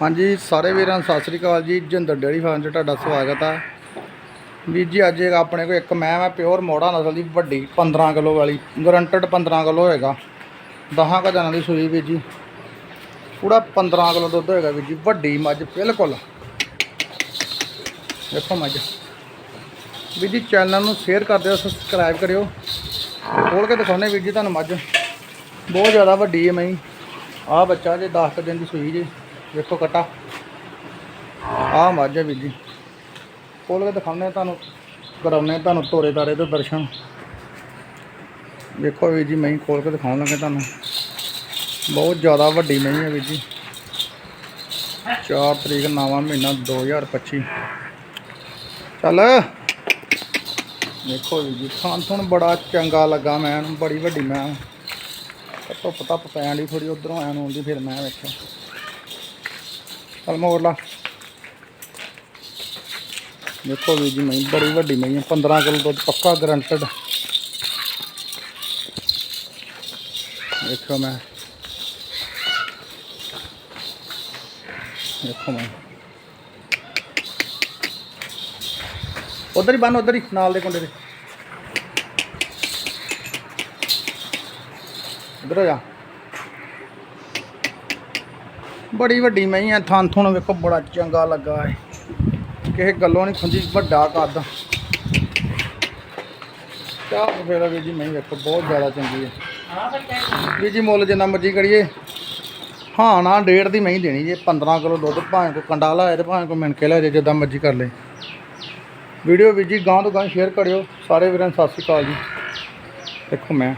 ਹਾਂਜੀ, ਸਾਰੇ ਵੀਰਾਂ ਨੂੰ ਸਤਿ ਸ੍ਰੀ ਅਕਾਲ ਜੀ। ਜਿੰਦਰ ਡੇਅਰੀ ਫਾਰਮ 'ਚ ਤੁਹਾਡਾ ਸਵਾਗਤ ਆ। ਵੀਰ ਜੀ, ਅੱਜ ਇੱਕ ਆਪਣੇ ਕੋਲ ਇੱਕ ਮੈਂ ਮੈਂ ਪਿਓਰ ਮੋੜਾ ਨਸਲ ਦੀ ਵੱਡੀ 15 ਕਿਲੋ ਵਾਲੀ ਗਰੰਟਡ 15 ਕਿਲੋ ਹੋਏਗਾ 10 ਕ ਦਿਨਾਂ ਦੀ ਸੂਈ ਵੀਰ ਜੀ। ਪੂਰਾ 15 ਕਿਲੋ ਦੁੱਧ ਹੋਏਗਾ ਵੀਰ ਜੀ, ਵੱਡੀ ਮੱਝ, ਬਿਲਕੁਲ। ਦੇਖੋ ਮੱਝ। ਵੀਰ ਜੀ, ਚੈਨਲ ਨੂੰ ਸ਼ੇਅਰ ਕਰ ਦਿਓ ਸਬਸਕ੍ਰਾਈਬ ਕਰਿਓ। ਖੋਲ ਕੇ ਦਿਖਾਉਣੇ ਵੀਰ ਜੀ ਤੁਹਾਨੂੰ ਮੱਝ। ਬਹੁਤ ਜ਼ਿਆਦਾ ਵੱਡੀ ਹੈ ਮੈਂ ਆਹ ਬੱਚਾ ਜੇ 10 ਕੁ ਦਿਨ ਦੀ ਸੂਈ ਜੀ। ਵੇਖੋ ਕਟਾ। ਆਹ ਮੱਝ ਹੈ ਵੀਰ ਜੀ ਖੋਲ ਕੇ ਦਿਖਾਉਂਦੇ ਤੁਹਾਨੂੰ, ਕਰਾਉਂਦੇ ਤੁਹਾਨੂੰ ਤੋਰੇ ਤਾਰੇ ਦੇ ਦਰਸ਼ਨ। ਵੇਖੋ ਵੀਰ ਜੀ, ਮੈਂ ਖੋਲ ਕੇ ਦਿਖਾਉਣ ਲੱਗੇ ਤੁਹਾਨੂੰ। ਬਹੁਤ ਜ਼ਿਆਦਾ ਵੱਡੀ ਮਹੀਂ ਹੈ ਵੀਰ ਜੀ। 4 ਤਰੀਕ, ਨਵਾਂ ਮਹੀਨਾ 2025 ਚੱਲ। ਦੇਖੋ ਵੀਰ ਜੀ ਖਾਣ ਤੁਹਾਨੂੰ ਬੜਾ ਚੰਗਾ ਲੱਗਾ ਮੈਂ, ਬੜੀ ਵੱਡੀ ਮੈਂ। ਧੁੱਪ ਧੱਪ ਪੈਣ ਦੀ ਥੋੜੀ ਉਧਰੋਂ ਆਇਆ ਆਉਂਦੀ ਫਿਰ ਮੈਂ ਵੇਖਿਆ। ਚੱਲ ਮੋੜ ਲਾ। ਦੇਖੋ ਵੀਰ ਜੀ ਮੈਂ ਬੜੀ ਵੱਡੀ ਮੈਂ 15 ਕਿਲੋ ਦੁੱਧ ਪੱਕਾ ਗਰੰਟਡ ਦੇਖੋ ਮੈਂ। ਦੇਖੋ ਮੈਂ। ਉਧਰ ਹੀ ਬੰਨ, ਉਧਰ ਹੀ, ਨਾਲ ਦੇ ਕੁੰਡੇ ਦੇ। ਉਧਰ ਹੋ ਜਾ। ਬੜੀ ਵੱਡੀ ਮਹੀਂ ਆ ਥਾਂ ਥੁਣ ਵੇਖੋ ਬੜਾ ਚੰਗਾ ਲੱਗਾ ਹੈ ਕਿਸੇ ਗੱਲੋਂ ਨਹੀਂ ਖੁੰਜੀ ਵੱਡਾ ਕੱਦ। ਚਾਹ ਫੇਰਾ ਵੀਰ ਜੀ ਮਹੀਂ ਵੇਖੋ, ਬਹੁਤ ਜ਼ਿਆਦਾ ਚੰਗੀ ਹੈ ਵੀਰ ਜੀ, ਮੁੱਲ ਜਿੰਨਾ ਮਰਜ਼ੀ ਕਰੀਏ। ਹਾਂ, ਨਾ ਡੇਢ ਦੀ ਮਹੀਂ ਦੇਣੀ ਜੇ 15 ਕਿਲੋ ਦੁੱਧ, ਭਾਵੇਂ ਕੋ ਕੰਡਾ ਲਾਏ ਤੇ ਭਾਵੇਂ ਕੋ ਮਿਣਕੇ ਲੈ ਜੇ ਜਿੱਦਾਂ ਮਰਜ਼ੀ ਕਰ ਲੇ। ਵੀਡੀਓ ਵੀਰ ਜੀ ਗਾਂ ਤੋਂ ਗਾਂ ਸ਼ੇਅਰ ਕਰਿਓ। ਸਾਰੇ ਵੀਰਾਂ ਨੂੰ ਸਤਿ ਸ਼੍ਰੀ ਅਕਾਲ ਜੀ। ਦੇਖੋ ਮੈਂ।